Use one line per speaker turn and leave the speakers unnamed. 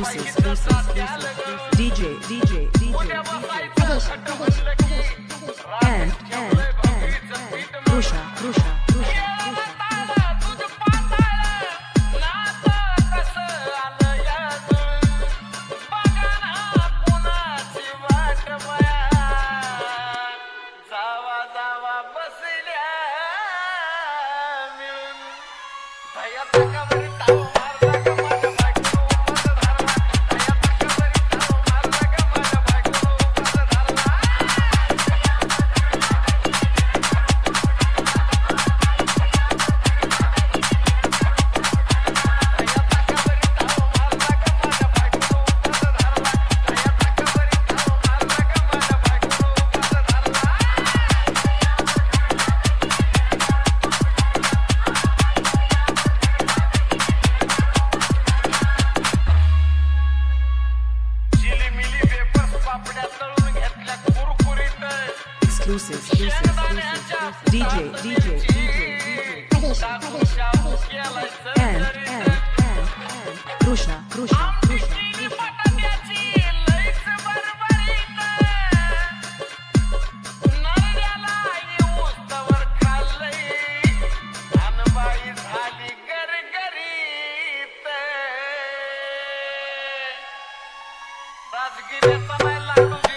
Deuces, Deuces, DJ, DJ, DJ, and, and, and, Krusha, Krusha, Krusha.
Vai atacar.
DJ DJ DJ DJ रुष्णा रुष्णा
रुष्णा मी पटाची लयच बरबरी का नुवर गेला इउतवर खाले पान बाई खाली गरगरित